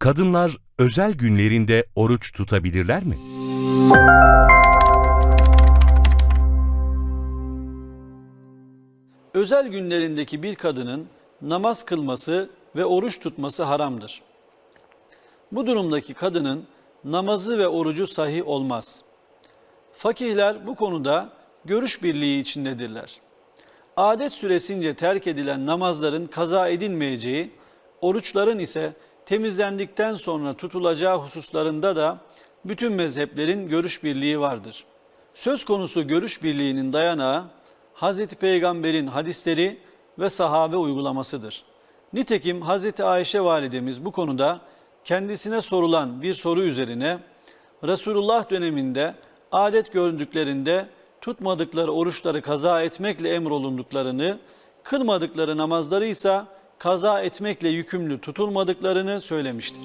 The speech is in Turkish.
Kadınlar özel günlerinde oruç tutabilirler mi? Özel günlerindeki bir kadının namaz kılması ve oruç tutması haramdır. Bu durumdaki kadının namazı ve orucu sahih olmaz. Fakihler bu konuda görüş birliği içindedirler. Adet süresince terk edilen namazların kaza edilmeyeceği, oruçların ise temizlendikten sonra tutulacağı hususlarında da bütün mezheplerin görüş birliği vardır. Söz konusu görüş birliğinin dayanağı Hz. Peygamber'in hadisleri ve sahabe uygulamasıdır. Nitekim Hz. Ayşe validemiz bu konuda kendisine sorulan bir soru üzerine Resulullah döneminde adet gördüklerinde tutmadıkları oruçları kaza etmekle emrolunduklarını, kılmadıkları namazları ise kaza etmekle yükümlü tutulmadıklarını söylemiştir.